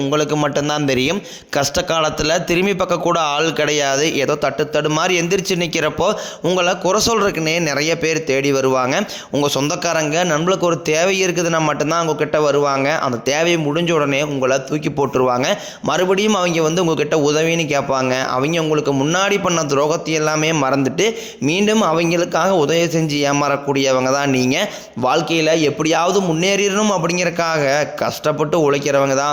உங்களுக்கு மட்டும்தான் தெரியும். கஷ்ட காலத்தில் திரும்பி பார்க்க கூட ஆள் கிடையாது. ஏதோ தட்டு தடு மாதிரி எந்திரிச்சு நிற்கிறப்போ உங்களை குறை சொல்கிறதுக்குன்னே நிறைய பேர் தேடி வருவாங்க. உங்கள் சொந்தக்காரங்க நம்மளுக்கு ஒரு தேவை இருக்குதுன்னா மட்டும்தான் உங்ககிட்ட வருவாங்க. அந்த தேவையை முடிஞ்ச உடனே உங்களை தூக்கி போட்டுருவாங்க. மறுபடியும் அவங்க வந்து உங்ககிட்ட உதவின்னு கேட்பாங்க. அவங்க உங்களுக்கு முன்னாடி பண்ண துரோகத்தை எல்லாமே மறந்துட்டு மீண்டும் அவங்களுக்காக உதவி செஞ்சு ஏமாறக்கூடியவங்க தான் நீங்கள் வாழ்க்கையில் எப்படியாவது முன்னேறிடணும் அப்படிங்கிறக்காக கஷ்டப்பட்டு உழைக்கிறவங்க தான்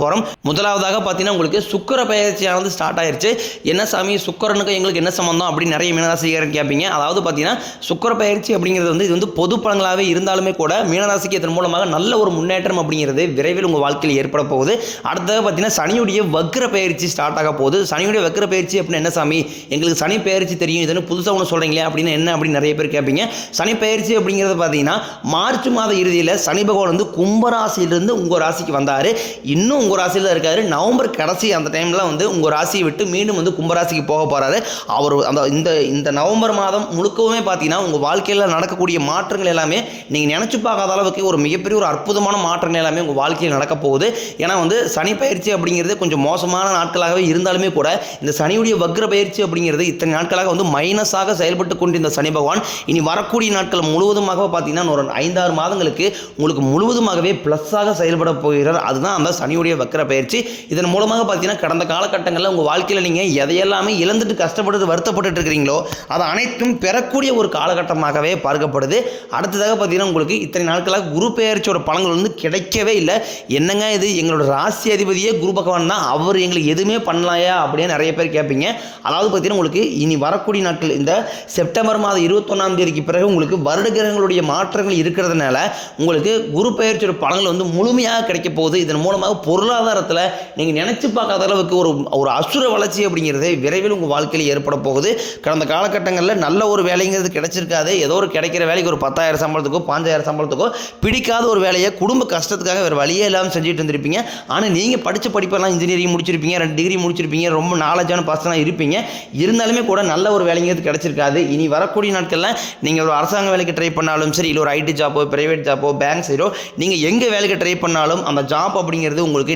போகிறோம் முதலாவதாக பார்த்தீங்கன்னா உங்களுக்கு சுக்கர பயிற்சியானது ஸ்டார்ட் ஆயிருச்சு. என்ன சாமி? சுக்கரனுக்கு எங்களுக்கு என்ன சம்மந்தம் அப்படின்னு நிறைய மீனராசிக்காரன் கேட்பீங்க. அதாவது பார்த்தீங்கன்னா சுக்கர பயிற்சி அப்படிங்கிறது வந்து இது வந்து பொது பலன்களாகவே இருந்தாலுமே கூட மீனராசிக்கு இதன் மூலமாக நல்ல ஒரு முன்னேற்றம் அப்படிங்கிறது விரைவில் உங்கள் வாழ்க்கையில் ஏற்பட போகுது. அடுத்தது பார்த்தீங்கன்னா சனியுடைய வக்ர பயிற்சி ஸ்டார்ட் ஆக போகுது. சனியுடைய வக்ர பயிற்சி அப்படின்னு என்ன சாமி? எங்களுக்கு சனி பயிற்சி தெரியும். இதுன்னு புதுசாக ஒன்று சொல்கிறீங்களே அப்படின்னு என்ன அப்படின்னு நிறைய பேர் கேட்பீங்க. சனி பயிற்சி அப்படிங்கிறது பார்த்தீங்கன்னா மார்ச் மாத இறுதியில் சனி பகவான் வந்து கும்பராசியிலிருந்து உங்கள் ராசிக்கு வந்தார். இன்னும் உங்கள் ராசியில் தான் இருக்காரு. நவம்பர் கடைசி அந்த டைமில் வந்து உங்கள் ராசியை விட்டு மீண்டும் வந்து கும்பராசிக்கு போக போகிறாரு அவர் அந்த இந்த இந்த நவம்பர் மாதம் முழுக்கவுமே பார்த்தீங்கன்னா உங்கள் வாழ்க்கையில் நடக்கக்கூடிய மாற்றங்கள் எல்லாமே நீங்கள் நினச்சி பார்க்காத அளவுக்கு ஒரு மிகப்பெரிய ஒரு அற்புதமான மாற்றங்கள் எல்லாமே உங்கள் வாழ்க்கையில் நடக்க போகுது. ஏன்னா வந்து சனி பயிற்சி அப்படிங்கிறது கொஞ்சம் மோசமான நாட்களாகவே இருந்தாலுமே கூட இந்த சனியுடைய வக்ர பயிற்சி அப்படிங்கிறது இத்தனை நாட்களாக வந்து மைனஸாக செயல்பட்டு கொண்டிருந்த சனி பகவான் இனி வரக்கூடிய நாட்கள் முழுவதுமாக பார்த்தீங்கன்னா ஒரு ஐந்தாறு மாதங்களுக்கு உங்களுக்கு முழுவதுமாகவே ப்ளஸ்ஸாக செயல்பட போகிறார். அதுதான் அந்த சனியுடைய வக்ர பயிற்சி. இதன் மூலமாக பார்த்தீங்கன்னா கடந்த காலகட்டங்களில் உங்கள் வாழ்க்கையில் நீங்கள் எதையெல்லாமே இழந்துட்டு கஷ்டப்பட்டு வருத்தப்பட்டு இருக்கிறீங்களோ அது அனைத்தும் பெறக்கூடிய ஒரு காலகட்டமாகவே பார்க்கப்படுது. அடுத்ததாக பார்த்தீங்கன்னா உங்களுக்கு இத்தனை நாட்களாக குரு பெயர்ச்சியோட பலன்கள் வந்து கிடைக்கவே இல்லை. என்னங்க இது? எங்களோட ராசி அதிபதியே குரு பகவான் தான். அவர் எங்களுக்கு எதுவுமே பண்ணலாயா? அப்படின்னு நிறைய பேர் கேட்பீங்க. அதாவது பார்த்தீங்கன்னா உங்களுக்கு இனி வரக்கூடிய நாட்கள் இந்த செப்டம்பர் மாதம் இருபத்தொன்னாம் தேதிக்கு பிறகு உங்களுக்கு வருட கிரகங்களுடைய மாற்றங்கள் இருக்கிறதுனால உங்களுக்கு குரு பெயர்ச்சியோட பலன்கள் வந்து முழுமையாக கிடைக்க போகுது. இதன் மூலமாக பொருள் பொருளாதாரத்தில் நீங்கள் நினச்சி பார்க்காத அளவுக்கு ஒரு ஒரு அசுர வளர்ச்சி அப்படிங்கிறது விரைவில் உங்கள் வாழ்க்கையில் ஏற்பட போகுது. கடந்த காலகட்டங்களில் நல்ல ஒரு வேலைங்கிறது கிடைச்சிருக்காது. ஏதோ ஒரு கிடைக்கிற வேலைக்கு ஒரு பத்தாயிரம் சம்பளத்துக்கோ பாஞ்சாயிரம் சம்பளத்துக்கோ பிடிக்காத ஒரு வேலையை குடும்ப கஷ்டத்துக்காக வேறு வழியே இல்லாமல் செஞ்சுட்டு இருந்திருப்பீங்க. ஆனால் நீங்கள் படித்த படிப்பெல்லாம் இன்ஜினியரிங் முடிச்சிருப்பீங்க ரெண்டு டிகிரி முடிச்சிருப்பீங்க ரொம்ப நாலேஜான பர்சனாக இருப்பீங்க. இருந்தாலுமே கூட நல்ல ஒரு வேலைங்கிறது கிடைச்சிருக்காது. இனி வரக்கூடிய நாட்களில் நீங்கள் ஒரு அரசாங்க வேலைக்கு ட்ரை பண்ணாலும் சரி இல்லை ஒரு ஐடி ஜாப்போ பிரைவேட் ஜாப்போ பேங்க் சைடோ நீங்கள் எங்கே வேலைக்கு ட்ரை பண்ணாலும் அந்த ஜாப் அப்படிங்கிறது உங்களுக்கு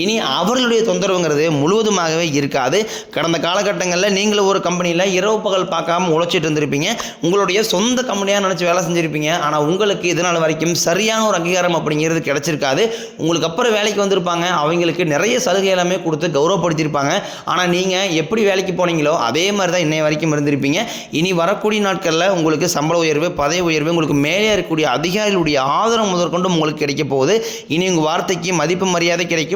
இனி அவர்களுடைய தொந்தரவுங்கிறது முழுவதுமாகவே இருக்காது. கடந்த காலகட்டங்களில் நீங்களும் ஒரு கம்பெனியில் இரவு பகல் பார்க்காம உழைச்சிட்டு இருந்திருப்பீங்க. உங்களுடைய சொந்த கம்பெனியாக நினச்சி வேலை செஞ்சுருப்பீங்க. ஆனால் உங்களுக்கு இதனால் வரைக்கும் சரியான ஒரு அங்கீகாரம் அப்படிங்கிறது கிடச்சிருக்காது. உங்களுக்கு அப்புறம் வேலைக்கு வந்திருப்பாங்க. அவங்களுக்கு நிறைய சலுகை எல்லாமே கொடுத்து கௌரவப்படுத்தியிருப்பாங்க. ஆனால் நீங்கள் எப்படி வேலைக்கு போனீங்களோ அதே மாதிரி தான் இன்னைய வரைக்கும் இருந்திருப்பீங்க. இனி வரக்கூடிய நாட்களில் உங்களுக்கு சம்பள உயர்வு பதவி உயர்வு உங்களுக்கு மேலே இருக்கக்கூடிய அதிகாரிகளுடைய ஆதரவு முதற்கொண்டு உங்களுக்கு கிடைக்க போகுது. இனி உங்கள் வார்த்தைக்கு மதிப்பு மரியாதை கிடைக்கும்.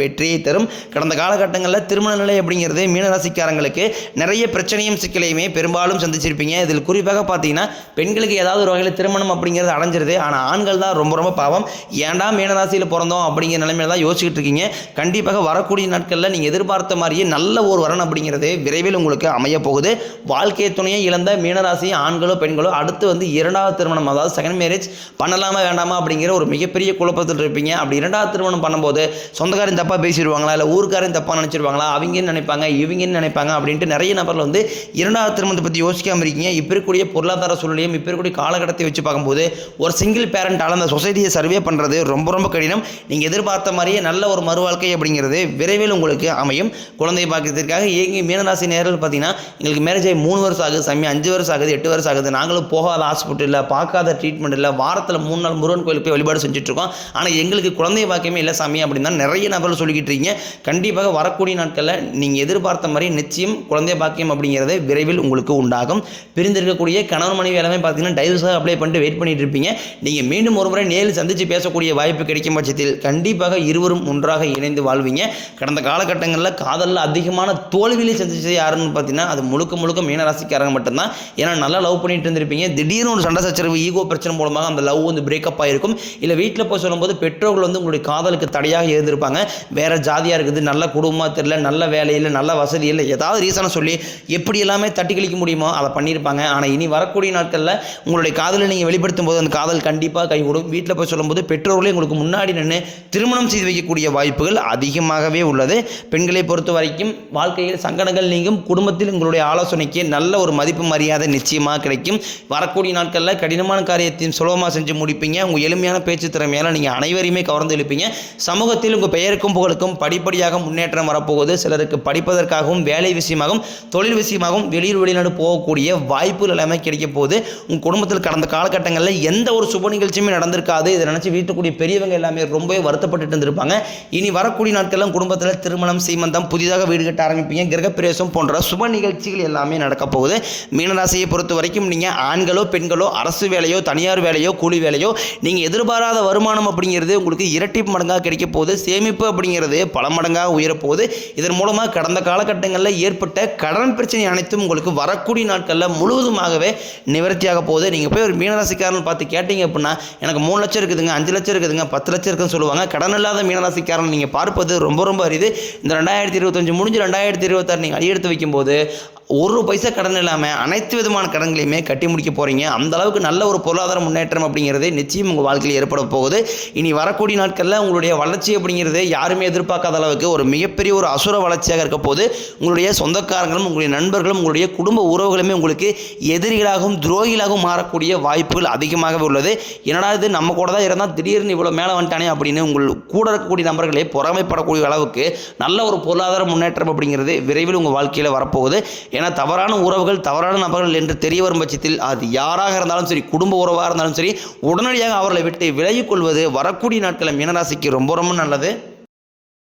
வெற்றியை தரும். கடந்த காலகட்டங்களில் திருமண நிலை அப்படிங்கிறது மீனராசிக்காரங்களுக்கு நிறைய பிரச்சனையும் சிக்கலையுமே பெரும்பாலும் சந்திச்சிருப்பீங்க. இதில் குறிப்பாக பார்த்தீங்கன்னா பெண்களுக்கு ஏதாவது ஒரு வகையில் திருமணம் அப்படிங்கிறது அடைஞ்சிருது. ஆனால் ஆண்கள் தான் ரொம்ப ரொம்ப பாவம். ஏன்டா மீனராசியில் பிறந்தோம் அப்படிங்கிற நிலைமையில தான் யோசிச்சுட்டு இருக்கீங்க. கண்டிப்பாக வரக்கூடிய நாட்களில் நீங்கள் எதிர்பார்த்த மாதிரியே நல்ல ஒரு வரன் அப்படிங்கிறது விரைவில் உங்களுக்கு அமைய போகுது. வாழ்க்கை துணையை இழந்த மீனராசி ஆண்களோ பெண்களோ அடுத்து வந்து இரண்டாவது திருமணம் அதாவது செகண்ட் மேரேஜ் பண்ணலாமா வேண்டாமா அப்படிங்கிற ஒரு மிகப்பெரிய குழப்பத்தில் இருப்பீங்க அப்படி இரண்டாவது திருமணம் பண்ணும்போது சொந்தக்காரன் தப்பாக பேசிடுவாங்களா? இல்லை ஊருக்காரன் தப்பாக நினச்சிருவாங்களா? அவங்கன்னு நினைப்பாங்க இவங்கன்னு நினைப்பாங்க அப்படின்ட்டு நிறைய நபர்கள் வந்து இரண்டாவது திருமணத்தை பற்றி யோசிக்காமல் இருக்கீங்க. இப்போ இருக்கக்கூடிய பொருளாதார சூழ்நிலையும் இப்போ இருக்கக்கூடிய காலகட்டத்தை வச்சு பார்க்கும்போது ஒரு சிங்கிள் பேரண்டால் அந்த சொசைட்டியை சர்வே பண்ணுறது ரொம்ப ரொம்ப கடினம். நீங்கள் எதிர்பார்த்த மாதிரியே நல்ல ஒரு மறுவாழ்க்கை அப்படிங்கிறது விரைவில் உங்களுக்கு அமையும். குழந்தை பார்க்கறதுக்காக ஏங்கி மீனராசி நேரில் பார்த்தீங்கன்னா எங்களுக்கு மேரேஜ் ஆகி மூணு வருஷம் ஆகுது சாமி அஞ்சு வருஷம் ஆகுது எட்டு வருஷம் ஆகுது. நாங்களும் போகாத ஹாஸ்பிட்டல் இல்லை பார்க்காத ட்ரீட்மெண்ட் இல்லை வாரத்தில் மூணு நாள் முருகன் கோயிலுக்கு போய் வழிபாடு செஞ்சுட்டு இருக்கோம். ஆனால் எங்களுக்கு குழந்தை பாக்கியமே இல்லை சாமி அப்படின்னு தான் நிறைய நபர்கள் சொல்லிக்கிட்டு இருக்கீங்க. கண்டிப்பாக வரக்கூடிய நாட்களில் நீங்கள் எதிர்பார்த்த மாதிரி நிச்சயம் குழந்தை பாக்கியம் அப்படிங்கிறது விரைவில் உங்களுக்கு உண்டாகும். பிரிந்திருக்கக்கூடிய கணவன் மனைவி எல்லாமே பார்த்தீங்கன்னா டைவர்ஸாக அப்ளை பண்ணிட்டு வெயிட் பண்ணிட்டு இருப்பீங்க. நீங்கள் மீண்டும் ஒரு முறை நேரில் சந்தித்து பேசக்கூடிய வாய்ப்பு கிடைக்கும் பட்சத்தில் கண்டிப்பாக இருவரும் ஒன்றாக இணைந்து வாழ்வீங்க. கடந்த காலகட்டங்களில் காதலில் அதிகமான தோல்வியிலே சந்திச்சது யாருன்னு பார்த்தீங்கன்னா அது முழுக்க முழுக்க மீனராசிக்காரங்க மட்டும்தான். ஏன்னா நல்லா லவ் பண்ணிட்டு இருந்திருப்பீங்க. திடீர்னு ஒரு சண்டை சச்சரவு ஈகோ பிரச்சனை மூலமாக அந்த லவ் வந்து பிரேக்கப் ஆகிருக்கும் இல்லை வீட்டில் போய் சொல்லும்போது பெற்றோர்கள் வந்து உங்களுடைய காதலுக்கு தடையாக இருந்திருப்பாங்க. வேறு ஜாதியாக இருக்குது நல்ல குடும்பமாக தெரியல நல்ல வேலையில் நல்ல வசதி இல்லை ஏதாவது ரீசனை சொல்லி எப்படி எல்லாமே தட்டி கழிக்க முடியுமோ அதை பண்ணியிருப்பாங்க. ஆனால் இனி வரக்கூடிய நாட்களில் உங்களுடைய காதலை நீங்கள் வெளிப்படுத்தும் போது அந்த காதல் கண்டிப்பாக கைகூடும் வீட்டில் போய் சொல்லும்போது பெற்றோர்களே உங்களுக்கு முன்னாடி நின்று திருமணம் செய்து வைக்கக்கூடிய வாய்ப்புகள் அதிகமாகவே உள்ளது. பெண்களை பொறுத்த வரைக்கும் வாழ்க்கையில் சங்கடங்கள் நீங்கும். குடும்பத்தில் உங்களுடைய ஆலோசனைக்கு நல்ல ஒரு மதிப்பு மரியாதை நிச்சயமாக கிடைக்கும். வரக்கூடிய நாட்களில் கடினமான காரியத்தையும் சுலபமாக செஞ்சு முடிப்பீங்க. உங்கள் எளிமையான பேச்சு திறமையால் நீங்கள் அனைவரையுமே கவர்ந்து எழுப்பீங்க. சமூகத்தில் உங்கள் பெயர் பெயருக்கும் புகழுக்கும் படிப்படியாக முன்னேற்றம் வரப்போகுது. சிலருக்கு படிப்பதற்காகவும் வேலை விஷயமாகவும் தொழில் விஷயமாகவும் வெளியூர் வெளிநாடு போகக்கூடிய வாய்ப்புகள் எல்லாமே கிடைக்க போகுது. உங்கள் குடும்பத்தில் கடந்த காலகட்டங்களில் எந்த ஒரு சுப நிகழ்ச்சியுமே நடந்திருக்காது. இதை நினச்சி வீட்டுக்குரிய பெரியவங்க எல்லாமே ரொம்பவே வருத்தப்பட்டு இருந்திருப்பாங்க. இனி வரக்கூடிய நாட்களில் குடும்பத்தில் திருமணம் சீமந்தம் புதிதாக வீடு கட்ட ஆரம்பிப்பீங்க. கிரகப்பிரவேசம் போன்ற சுப நிகழ்ச்சிகள் எல்லாமே நடக்க போகுது. மீனராசியை பொறுத்த வரைக்கும் நீங்கள் ஆண்களோ பெண்களோ அரசு வேலையோ தனியார் வேலையோ கூலி வேலையோ நீங்கள் எதிர்பாராத வருமானம் அப்படிங்கிறது உங்களுக்கு இரட்டி மடங்காக கிடைக்க போகுது. சேமிப்பு அப்படிங்கிறது பல மடங்காக உயரப்போகுது. இதன் மூலமாக கடந்த காலகட்டங்களில் ஏற்பட்ட கடன் பிரச்சனை அனைத்தும் உங்களுக்கு வரக்கூடிய நாட்களில் முழுவதுமாகவே நிவர்த்தியாக போகுது. நீங்கள் போய் ஒரு மீனராசிக்காரன் பார்த்து கேட்டீங்க அப்படின்னா எனக்கு மூணு லட்சம் இருக்குதுங்க அஞ்சு லட்சம் இருக்குதுங்க பத்து லட்சம் இருக்குன்னு சொல்லுவாங்க. கடன் இல்லாத மீனராசிக்காரன் நீங்கள் பார்ப்பது ரொம்ப ரொம்ப அரிது. இந்த ரெண்டாயிரத்தி இருபத்தஞ்சு முடிஞ்சு ரெண்டாயிரத்தி இருபத்தாறு நீங்கள் அடியெடுத்து வைக்கும்போது ஒரு பைசா கடன் இல்லாமல் அனைத்து விதமான கடன்களையுமே கட்டி முடிக்க போகிறீங்க அந்த அளவுக்கு நல்ல ஒரு பொருளாதார முன்னேற்றம் அப்படிங்கிறது நிச்சயம் உங்கள் வாழ்க்கையில் ஏற்பட போகுது. இனி வரக்கூடிய நாட்களில் உங்களுடைய வளர்ச்சி அப்படிங்கிறது யாருமே எதிர்பார்க்காத அளவுக்கு ஒரு மிகப்பெரிய ஒரு அசுர வளர்ச்சியாக இருக்க போது உங்களுடைய சொந்தக்காரங்களும் உங்களுடைய நண்பர்களும் உங்களுடைய குடும்ப உறவுகளுமே உங்களுக்கு எதிரிகளாகவும் துரோகிகளாகவும் மாறக்கூடிய வாய்ப்புகள் அதிகமாகவே உள்ளது. என்னடா இது நம்ம கூட தான் இருந்தால் திடீர்னு இவ்வளோ மேலே வந்துட்டானே அப்படின்னு உங்கள் கூட இருக்கக்கூடிய நபர்களே பொறாமைப்படக்கூடிய அளவுக்கு நல்ல ஒரு பொருளாதார முன்னேற்றம் அப்படிங்கிறது விரைவில் உங்கள் வாழ்க்கையில் வரப்போகுது. ஏன்னா தவறான உறவுகள் தவறான நபர்கள் என்று தெரிய வரும் பட்சத்தில் அது யாராக இருந்தாலும் சரி குடும்ப உறவாக இருந்தாலும் சரி உடனடியாக அவர்களை விட்டு விலகிக் கொள்வது வரக்கூடிய நாட்களில் மீனராசிக்கு ரொம்ப ரொம்ப நல்லது.